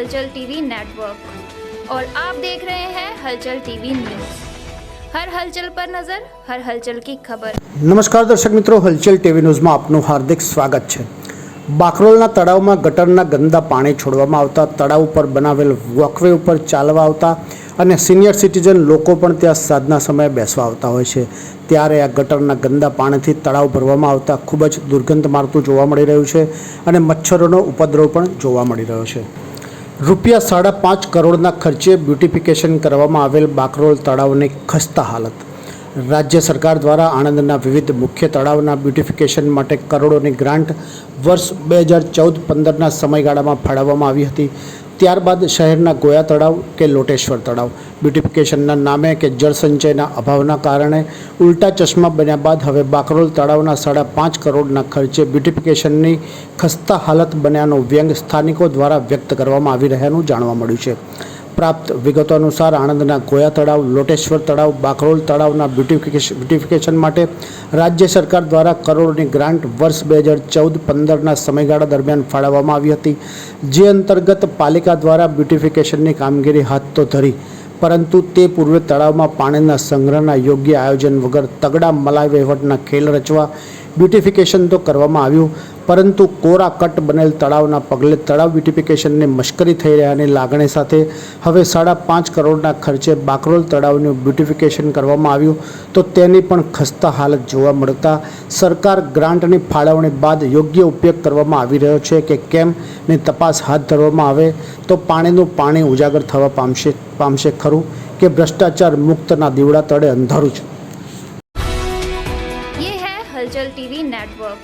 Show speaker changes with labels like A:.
A: हलचल TV network और आप देख रहे हैं हलचल टीवी न्यूज हर हलचल पर नजर हर हलचल की खबर
B: નમસ્કાર દર્શક મિત્રો હલચલ ટીવી ન્યૂઝમાં આપનું હાર્દિક સ્વાગત છે બાકરોલના તળાવમાં ગટરના ગંદા પાણી છોડવામાં આવતા તળાવ ઉપર બનાવેલ વોકવે ઉપર ચાલવા આવતા અને સિનિયર સિટીઝન લોકો પણ ત્યાં સાંજના સમયે બેસવા આવતા હોય છે ત્યારે આ ગટરના ગંદા પાણીથી તળાવ ભરવામાં આવતા ખૂબ જ દુર્ગંધ મારતું જોવા મળી રહ્યું છે અને મચ્છરોનો ઉપદ્રવ પણ જોવા મળી રહ્યો છે રૂપિયા સાડા પાંચ કરોડના ખર્ચે બ્યુટિફિકેશન કરવામાં આવેલ બાકરોલ તળાવની ખસ્તા હાલત. રાજ્ય સરકાર દ્વારા આણંદના વિવિધ મુખ્ય તળાવના બ્યુટિફિકેશન માટે કરોડોની ગ્રાન્ટ વર્ષ બે હજાર ચૌદ પંદરના સમયગાળામાં ફાળવવામાં આવી હતી. ત્યારબાદ શહેરના ગોયા તળાવ કે લોટેશ્વર તળાવ. બ્યુટિફિકેશનના નામે કે જળ સંચયના અભાવના કારણે ઉલટા ચશ્મા બન્યા બાદ હવે બાકરોલ તળાવના સાડા પાંચ કરોડના ખર્ચે બ્યુટિફિકેશનની ખસ્તા હાલત બન્યાનો વ્યંગ સ્થાનિકો દ્વારા વ્યક્ત કરવામાં આવી રહ્યાનું જાણવા મળ્યું છે. પ્રાપ્ત વિગતો અનુસાર આણંદના ગોયા તળાવ, લોટેશ્વર તળાવ, બાકરોલ તળાવના બ્યુટિફિકેશન બ્યુટિફિકેશન માટે રાજ્ય સરકાર દ્વારા કરોડોની ગ્રાન્ટ વર્ષ બે હજાર ચૌદ પંદરના સમયગાળા દરમિયાન ફાળવવામાં આવી હતી, જે અંતર્ગત પાલિકા દ્વારા બ્યુટિફિકેશનની કામગીરી હાથ તો ધરી, પરંતુ તે પૂર્વે તળાવમાં પાણીના સંગ્રહના યોગ્ય આયોજન વગર તગડા મલાઈ વહીવટના ખેલ રચવા બ્યુટિફિકેશન તો કરવામાં આવ્યું પરંતુ કોરા કટ બનેલ તળાવના પગલે તળાવ બ્યુટિફિકેશનને મશ્કરી થઈ રહ્યાની લાગણી સાથે હવે સાડા પાંચ કરોડના ખર્ચે બાકરોલ તળાવનું બ્યુટિફિકેશન કરવામાં આવ્યું તો તેની પણ ખસ્તા હાલત જોવા મળતા સરકાર ગ્રાન્ટની ફાળવણી બાદ યોગ્ય ઉપયોગ કરવામાં આવી રહ્યો છે કે કેમ કેમની તપાસ હાથ ધરવામાં આવે તો પાણીનું પાણી ઉજાગર થવા પામશે પામશે ખરું કે ભ્રષ્ટાચાર મુક્તના દીવડા તળે અંધારું છે?
A: હલચલ ટીવી નેટવર્ક.